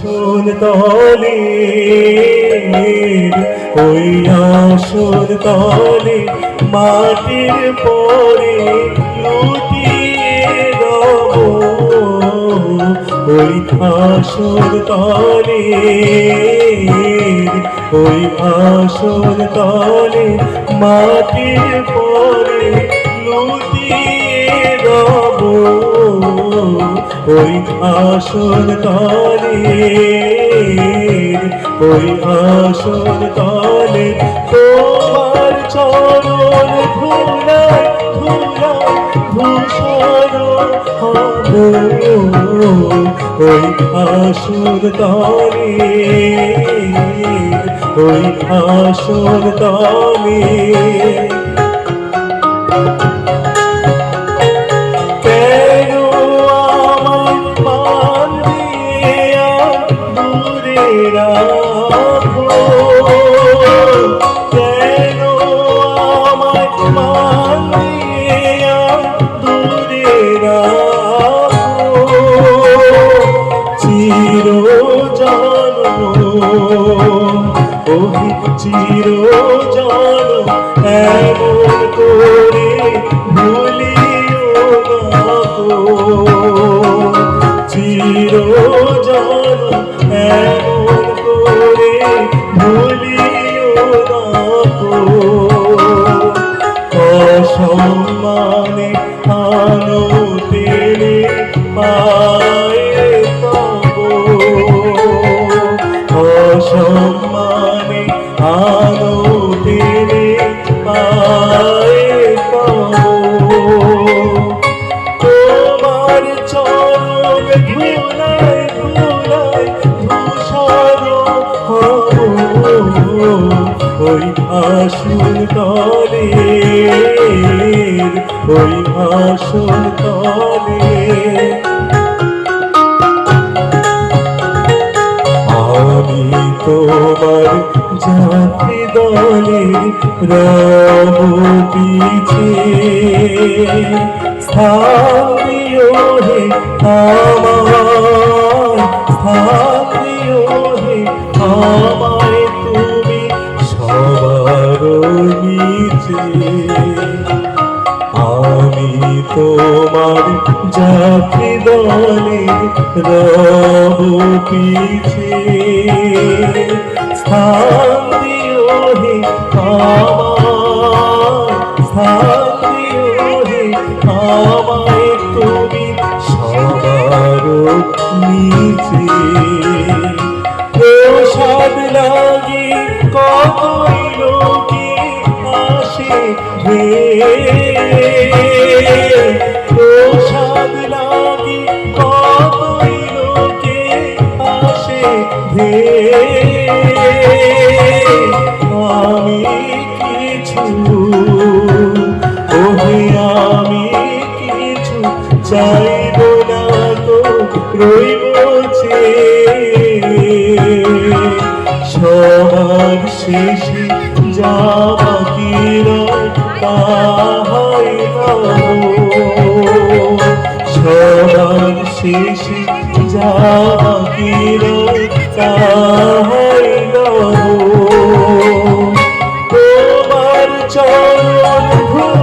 আসন তলে ওই আসন তলে মাটির পরে রব ওই আসন তলে ওই আসন তলে মাটির পরে লুটিয়ে রব ওই আসন তলে ওই আসন তলে তোমার চরণ ধুলায় ধুলায় ভূষণ ওই আসন তলে ওই আসন তলে ওহি চির জানো এমন করে ভুলিও না চির জানো এমন করে ভুলিও না অসম্মানে আলো তেলে পায়ে তব আলো তেলে পায়ে তব তোমার চরণ ধুলায় ধুলায় হব ওই আসন তলে ওই আসন তলে দলের রব পিছে স্থানীয় হে আমার স্থানীয় হে আমায় তুমি সবার নিচে। আমি তোমার যাত্রী দলের রব পিছে আমায় তুমি সবার নিচে। প্রসাদ কতই লোকে আসে হে চাইব না তো রইব চেয়ে সবার শেষে যা বাকি তাহাই সবার শেষে যা বাকি তাহাই তোমার চরণ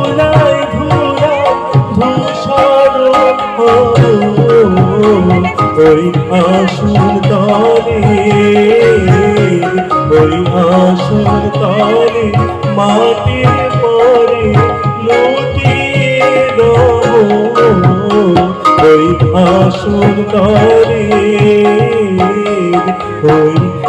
ওই আসুন তলে ওই আসুন তলে মাটির পরে মোটি ওই আসন তলে ওই